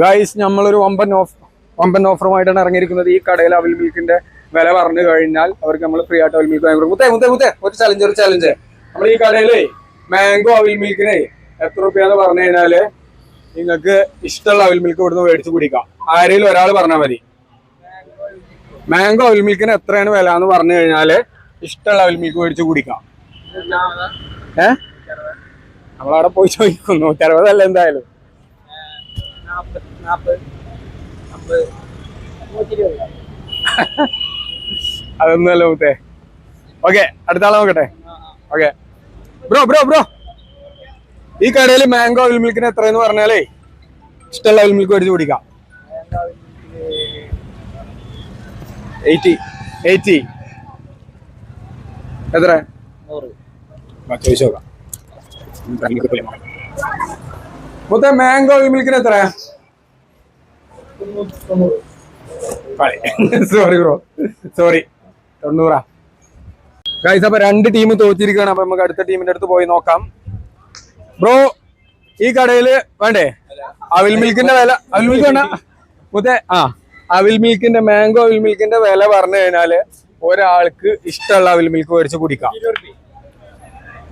Guys നമ്മളൊരു വമ്പൻ of വമ്പൻ ഓഫറുമായിട്ടാണ് ഇറങ്ങിയിരിക്കുന്നത്. ഈ കടയിൽ അവൽ മിൽക്കിന്റെ വില പറഞ്ഞു കഴിഞ്ഞാൽ അവർക്ക് നമ്മൾ ഫ്രീ ആയിട്ട് അവൽ മിൽക്ക് വാങ്ങി മുത്തേ മുത്തേ മുത്തേ ഒരു ചലഞ്ച് ഒരു ചലഞ്ച് നമ്മൾ ഈ കടയിലേ മാംഗോ അവൽ മിൽക്കിനെ എത്ര റുപ്യാന്ന് പറഞ്ഞു കഴിഞ്ഞാൽ നിങ്ങൾക്ക് ഇഷ്ടമുള്ള അവൽ മിൽക്ക് ഇവിടുന്ന് മേടിച്ച് കുടിക്കാം. ആരെങ്കിലും ഒരാൾ പറഞ്ഞാൽ മതി. മാംഗോ അവൽ മിൽക്കിന് എത്രയാണ് വില എന്ന് പറഞ്ഞു കഴിഞ്ഞാൽ ഇഷ്ടമുള്ള അവൽ മിൽക്ക് മേടിച്ച് കുടിക്കാം. ഏ? നമ്മളവിടെ പോയി ചോദിക്കും നൂറ്ററുപതല്ല എന്തായാലും? അതൊന്നുമല്ല മുത്തേ. ഓക്കെ അടുത്ത ആളെ നോക്കട്ടെ. ഓക്കെ. Bro bro bro. ഈ കടയിൽ മാംഗോ അവിൽ മിൽക്കിന് എത്രയെന്ന് പറഞ്ഞാലേ ഇഷ്ടമുള്ള അവിൽ മിൽക്ക് മേടിച്ച് കുടിക്കാം. എയ്റ്റി. എയ്റ്റി. എത്ര? ചോദിച്ചു നോക്കാം മുത്തേ മാംഗോ അവിൽ മിൽക്കിന് എത്ര? സോറി ബ്രോ സോറി തൊണ്ണൂറാ. ഗൈസ് അപ്പൊ രണ്ട് ടീം തോറ്റിരിക്കുകയാണ്. അപ്പൊ നമുക്ക് അടുത്ത ടീമിന്റെ അടുത്ത് പോയി നോക്കാം. ബ്രോ ഈ കടയിൽ വേണ്ടേ? അവിൽ മിൽക്കിന്റെ വില അവിൽ മിൽക്ക് വേണ്ട? മുത്തേ ആ. അവിൽ മിൽക്കിന്റെ മാംഗോ അവിൽ മിൽക്കിന്റെ വില പറഞ്ഞു കഴിഞ്ഞാൽ ഒരാൾക്ക് ഇഷ്ടമുള്ള അവിൽ മിൽക്ക് മേടിച്ച് കുടിക്കാം.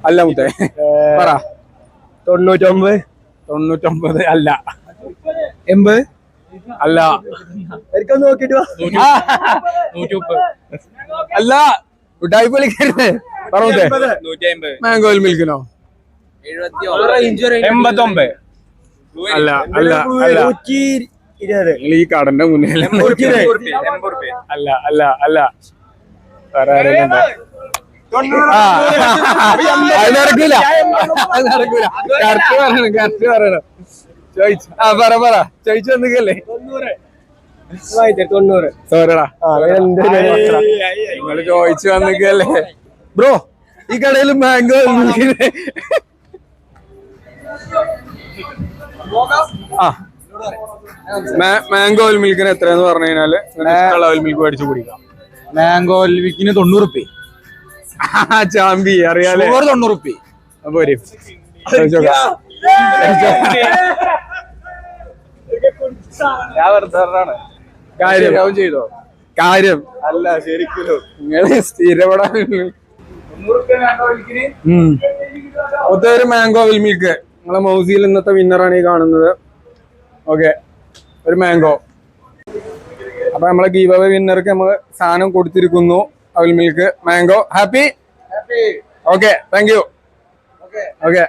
അല്ല മുത്തേ. പറ. തൊണ്ണൂറ്റൊമ്പത്. തൊണ്ണൂറ്റൊമ്പത് അല്ല. എൺപത്? അല്ല. അല്ല വിളിക്കരുത് പറഞ്ഞേ മാംഗോ മിൽക്കിനോ? എൺപത്തൊമ്പത്. അല്ല അല്ല അല്ല. നിങ്ങൾ ഈ കടന്റെ മുന്നിൽ അല്ല അല്ല അല്ല. വേറെ ആരെങ്കിലും ഉണ്ടോ? അത് നടക്കൂല. അത് നടക്കൂല. കറക്റ്റ് പറയണം കറക്റ്റ് പറയണം. ആ പറ പറ. ചോദിച്ചു വന്നിക്കല്ലേ തൊണ്ണൂറ്. സോറിടാ ആ എന്റെ നിങ്ങൾ ചോദിച്ചു വന്നിക്കല്ലേ ബ്രോ ഈ കടയിൽ മാംഗോ ആ. മാംഗോ ഓയിൽ മിൽക്കിന് എത്രയെന്ന് പറഞ്ഞു കഴിഞ്ഞാൽ ഓയിൽ മിൽക്ക് മേടിച്ചു കുടിക്കാം. മാംഗോ മിൽക്കിന് തൊണ്ണൂറ് ഉപ്പി ചാമ്പി അറിയാലേ? തൊണ്ണൂറ് ഉപ്പി അപ്പൊ. ഞാൻ വെറുതെ കാര്യം. ചെയ്തോ? കാര്യം. അല്ല ശരിക്കും നിങ്ങൾ ഒരു മാംഗോ വിൽ മിൽക്ക് നിങ്ങളെ മൗസിയിൽ ഇന്നത്തെ വിന്നറാണ് ഈ കാണുന്നത്. ഓക്കെ ഒരു മാംഗോ അപ്പൊ നമ്മളെ ഗീവ് അവേ വിന്നർക്ക് നമ്മൾ സാധനം കൊടുത്തിരിക്കുന്നു. അവിൽ milk mango happy okay thank you okay